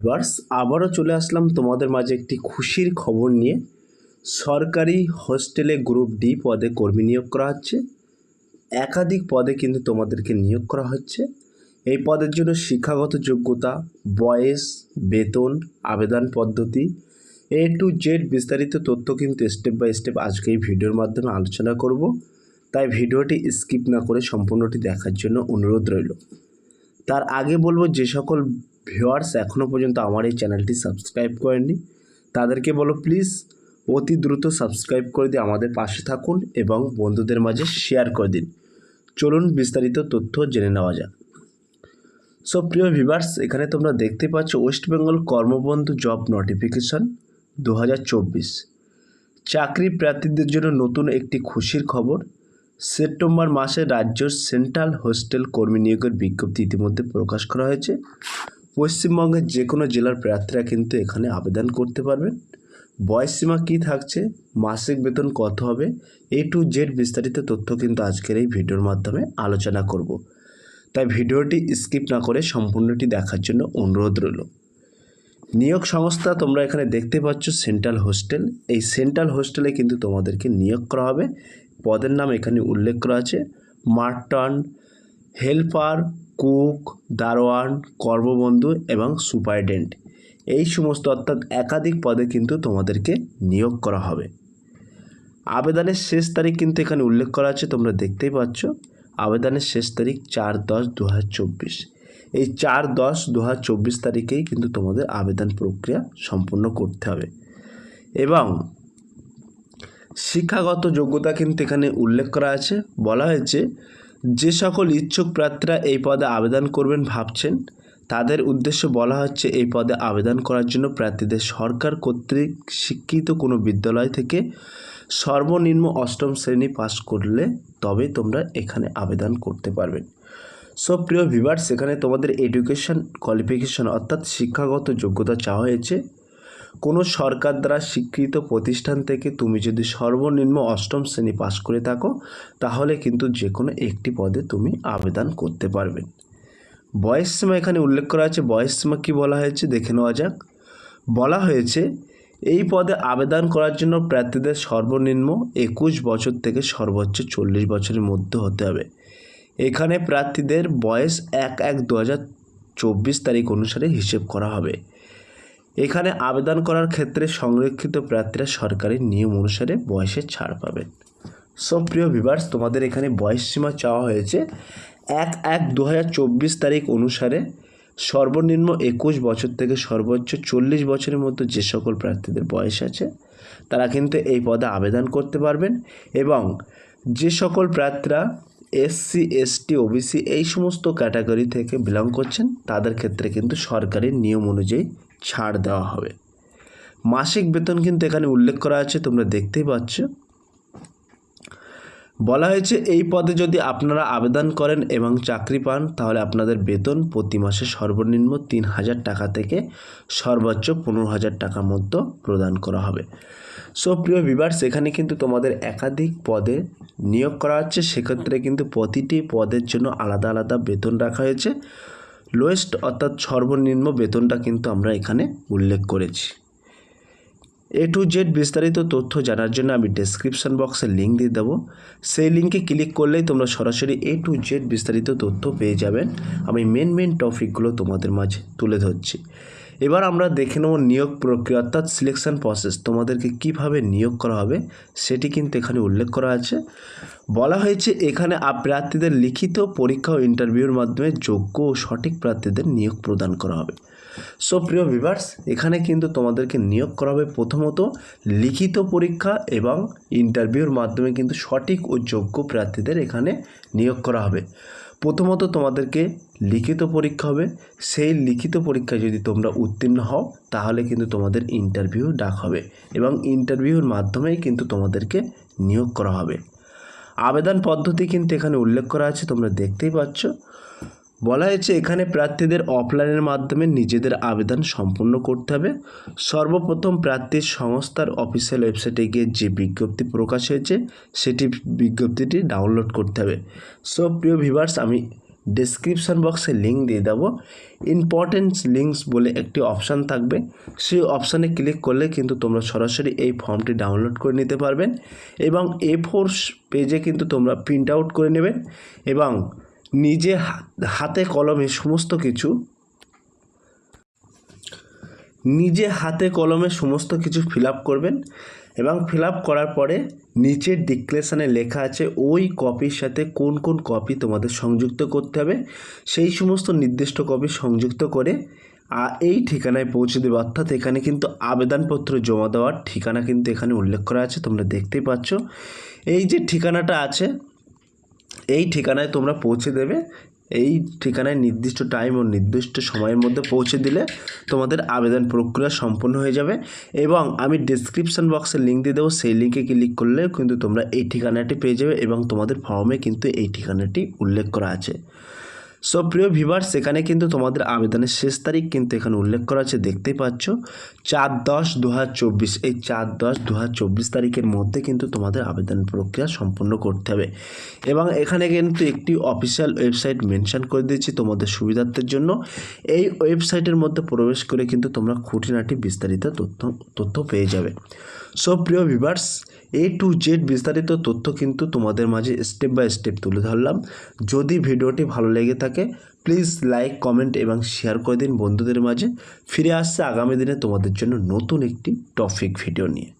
Viewers আবারও চলে আসলাম তোমাদের মাঝে একটি খুশির খবর নিয়ে। সরকারি হোস্টেলে গ্রুপ ডি পদে কর্মী নিয়োগ করা হচ্ছে। একাধিক পদে কিন্তু তোমাদেরকে নিয়োগ করা হচ্ছে। এই পদের জন্য শিক্ষাগত যোগ্যতা, বয়স, বেতন, আবেদন পদ্ধতি, এ টু জেড বিস্তারিত তথ্য কিন্তু স্টেপ বাই স্টেপ আজকে এই ভিডিওর মাধ্যমে আলোচনা করব। তাই ভিডিওটি স্কিপ না করে সম্পূর্ণটি দেখার জন্য অনুরোধ রইল। তার আগে বলব যে সকল ভিউয়ার্স এখনও পর্যন্ত আমার এই চ্যানেলটি সাবস্ক্রাইব করেননি, তাদেরকে বলো প্লিজ অতি দ্রুত সাবস্ক্রাইব করে দিয়ে আমাদের পাশে থাকুন এবং বন্ধুদের মাঝে শেয়ার করে দিন। চলুন বিস্তারিত তথ্য জেনে নেওয়া যাক। সো প্রিয় ভিভার্স এখানে তোমরা দেখতে পাচ্ছ West Bengal Karmabandhu job notification দু হাজার চব্বিশ। চাকরি প্রার্থীদের জন্য নতুন একটি খুশির খবর। সেপ্টেম্বর মাসে রাজ্যের সেন্ট্রাল হোস্টেল কর্মী নিয়োগের বিজ্ঞপ্তি ইতিমধ্যে প্রকাশ করা হয়েছে। পশ্চিমবঙ্গের যে কোনো জেলার প্রার্থীরা কিন্তু এখানে আবেদন করতে পারবেন। বয়সসীমা কী থাকছে? মাসিক বেতন কত হবে? এ টু জেড বিস্তারিত তথ্য কিন্তু আজকের এই ভিডিওর মাধ্যমে আলোচনা করব। তাই ভিডিওটি স্কিপ না করে সম্পূর্ণটি দেখার জন্য অনুরোধ রইল। নিয়োগ সংস্থা তোমরা এখানে দেখতে পাচ্ছ সেন্ট্রাল হোস্টেল। এই সেন্ট্রাল হোস্টেলে কিন্তু তোমাদেরকে নিয়োগ করা হবে। পদের নাম এখানে উল্লেখ করা আছে। মার্টন হেল্পার কুক, দারোয়ান, কর্মবন্ধু এবং সুপারিটেন্ট এই সমস্ত অর্থাৎ একাধিক পদে কিন্তু তোমাদেরকে নিয়োগ করা হবে। আবেদনের শেষ তারিখ কিন্তু এখানে উল্লেখ করা আছে, তোমরা দেখতেই পাচ্ছ। আবেদনের শেষ তারিখ চার দশ দু এই চার দশ দু তারিখেই কিন্তু তোমাদের আবেদন প্রক্রিয়া সম্পূর্ণ করতে হবে। এবং শিক্ষাগত যোগ্যতা কিন্তু এখানে উল্লেখ করা আছে। বলা হয়েছে যে সকল ইচ্ছুক প্রার্থীরা এই পদে আবেদন করবেন ভাবছেন, তাদের উদ্দেশ্য বলা হচ্ছে এই পদে আবেদন করার জন্য প্রার্থীদের সরকার কর্তৃক স্বীকৃত কোনো বিদ্যালয় থেকে সর্বনিম্ন অষ্টম শ্রেণি পাস করলে তবে তোমরা এখানে আবেদন করতে পারবেন সো, প্রিয় ভিভার্স এখানে তোমাদের এডুকেশন কোয়ালিফিকেশন অর্থাৎ শিক্ষাগত যোগ্যতা চাওয়া হয়েছে। কোনো সরকার দ্বারা স্বীকৃত প্রতিষ্ঠান থেকে তুমি যদি সর্বনিম্ন অষ্টম শ্রেণি পাস করে থাকো, তাহলে কিন্তু যে কোনো একটি পদে তুমি আবেদন করতে পারবে। বয়স সীমা এখানে উল্লেখ করা আছে। বয়স সীমা কী বলা হয়েছে? দেখে নেওয়া যাক। বলা হয়েছে, এই পদে আবেদন করার জন্য প্রার্থীদের সর্বনিম্ন একুশ বছর থেকে সর্বোচ্চ চল্লিশ বছরের মধ্যে হতে হবে। এখানে প্রার্থীদের বয়স এক এক দু হাজার চব্বিশ তারিখ অনুসারে হিসেব করা হবে। এখানে আবেদন করার ক্ষেত্রে সংরক্ষিত প্রার্থীরা সরকারি নিয়ম অনুসারে বয়সে ছাড় পাবেন। সব প্রিয় ভিভার্স তোমাদের এখানে বয়স সীমা চাওয়া হয়েছে। এক এক দু তারিখ অনুসারে সর্বনিম্ন একুশ বছর থেকে সর্বোচ্চ চল্লিশ বছরের মধ্যে যে সকল প্রার্থীদের বয়স আছে, তারা কিন্তু এই পদে আবেদন করতে পারবেন এবং যে সকল প্রার্থীরা এসসি এসটি ওবিসি এই সমস্ত ক্যাটাগরি থেকে বিলং করছেন, তাদের ক্ষেত্রে কিন্তু সরকারি নিয়ম অনুযায়ী ছাড় দেওয়া হবে। মাসিক বেতন কিন্তু এখানে উল্লেখ করা আছে, তোমরা দেখতেই পাচ্ছ। বলা হয়েছে, এই পদে যদি আপনারা আবেদন করেন এবং চাকরি পান, তাহলে আপনাদের বেতন প্রতি মাসে সর্বনিম্ন তিন হাজার টাকা থেকে সর্বোচ্চ পনেরো হাজার টাকার মধ্যে প্রদান করা হবে। সো, প্রিয় বিভার্স এখানে কিন্তু তোমাদের একাধিক পদে নিয়োগ করা হচ্ছে। সেক্ষেত্রে কিন্তু প্রতিটি পদের জন্য আলাদা আলাদা বেতন রাখা হয়েছে। লোয়েস্ট অর্থাৎ সর্বনিম্ন বেতনটা কিন্তু আমরা এখানে উল্লেখ করেছি। এ টু জেড বিস্তারিত তথ্য জানার জন্য আমি ডেসক্রিপশন বক্সে লিঙ্ক দিয়ে দেবো। সেই লিঙ্কে ক্লিক করলেই তোমরা সরাসরি এ টু জেড বিস্তারিত তথ্য পেয়ে যাবেন আমি মেন মেন টপিকগুলো তোমাদের মাঝে তুলে ধরছি। এবার আমরা দেখে নেব নিয়োগ প্রক্রিয়া অর্থাৎ সিলেকশন প্রসেস তোমাদেরকে কীভাবে নিয়োগ করা হবে, সেটি কিন্তু এখানে উল্লেখ করা আছে। বলা হয়েছে, এখানে প্রার্থীদের লিখিত পরীক্ষা ও ইন্টারভিউর মাধ্যমে যোগ্য ও সঠিক প্রার্থীদের নিয়োগ প্রদান করা হবে। সো, প্রিয় ভিভার্স এখানে কিন্তু তোমাদেরকে নিয়োগ করা হবে প্রথমত লিখিত পরীক্ষা এবং ইন্টারভিউর মাধ্যমে কিন্তু সঠিক ও যোগ্য প্রার্থীদের এখানে নিয়োগ করা হবে। প্রথমত তোমাদেরকে লিখিত পরীক্ষা হবে। সেই লিখিত পরীক্ষায় যদি তোমরা উত্তীর্ণ হও, তাহলে কিন্তু তোমাদের ইন্টারভিউ ডাক হবে এবং ইন্টারভিউর মাধ্যমেই কিন্তু তোমাদেরকে নিয়োগ করা হবে। আবেদন পদ্ধতি কিন্তু এখানে উল্লেখ করা আছে, তোমরা দেখতেই পাচ্ছ। বলা হয়েছে, এখানে প্রার্থীদের অফলাইনের মাধ্যমে নিজেদের আবেদন সম্পূর্ণ করতে হবে। সর্বপ্রথম প্রার্থীর সংস্থার অফিসিয়াল ওয়েবসাইটে গিয়ে যে বিজ্ঞপ্তি প্রকাশ হয়েছে, সেটি বিজ্ঞপ্তিটি ডাউনলোড করতে হবে। সো প্রিয় ভিভার্স আমি ডেসক্রিপশন বক্সে লিঙ্ক দিয়ে দেবো। ইম্পর্টেন্স লিঙ্কস বলে একটি অপশান থাকবে। সেই অপশানে ক্লিক করলে কিন্তু তোমরা সরাসরি এই ফর্মটি ডাউনলোড করে নিতে পারবেন এবং এ ফোর পেজে কিন্তু তোমরা প্রিন্ট আউট করে নেবেন এবং নিজে হাতে কলমে সমস্ত কিছু, নিজে হাতে কলমে সমস্ত কিছু ফিল করবেন এবং ফিল করার পরে নিচের ডিক্লেশনে লেখা আছে, ওই কপির সাথে কোন কোন কপি তোমাদের সংযুক্ত করতে হবে। সেই সমস্ত নির্দিষ্ট কপি সংযুক্ত করে এই ঠিকানায় পৌঁছে দেবে। অর্থাৎ এখানে কিন্তু আবেদনপত্র জমা দেওয়ার ঠিকানা কিন্তু এখানে উল্লেখ করা আছে, তোমরা দেখতেই পাচ্ছ। এই যে ঠিকানাটা আছে, এই ঠিকানায় তোমরা পৌঁছে দেবে। এই ঠিকানায় নির্দিষ্ট টাইম ও নির্দিষ্ট সময়ের মধ্যে পৌঁছে দিলে তোমাদের আবেদন প্রক্রিয়া সম্পূর্ণ হয়ে যাবে এবং আমি ডিসক্রিপশান বক্সে লিঙ্ক দিয়ে দেবো। সেই লিঙ্কে ক্লিক করলে কিন্তু তোমরা এই ঠিকানাটি পেয়ে যাবে এবং তোমাদের ফর্মে কিন্তু এই ঠিকানাটি উল্লেখ করা আছে। সো প্রিয় ভিভার সেখানে কিন্তু তোমাদের আবেদনের শেষ তারিখ কিন্তু এখানে উল্লেখ করা আছে। দেখতেই পাচ্ছ, চার দশ দু এই চার দশ দু তারিখের মধ্যে কিন্তু তোমাদের আবেদন প্রক্রিয়া সম্পূর্ণ করতে হবে। এবং এখানে কিন্তু একটি অফিসিয়াল ওয়েবসাইট মেনশন করে দিয়েছি তোমাদের সুবিধার্থের জন্য। এই ওয়েবসাইটের মধ্যে প্রবেশ করে কিন্তু তোমরা খুঁটিনাটি বিস্তারিত তথ্য তথ্য পেয়ে যাবে। সো প্রিয় ভিভার্স এ টু জেড বিস্তারিত তথ্য কিন্তু তোমাদের মাঝে স্টেপ বাই স্টেপ তুলে ধরলাম। যদি ভিডিওটি ভালো লেগে থাকে প্লিজ লাইক কমেন্ট এবং শেয়ার করে দিন বন্ধুদের মাঝে। ফিরে আসছে আগামী দিনে তোমাদের জন্য নতুন একটি টপিক ভিডিও নিয়ে।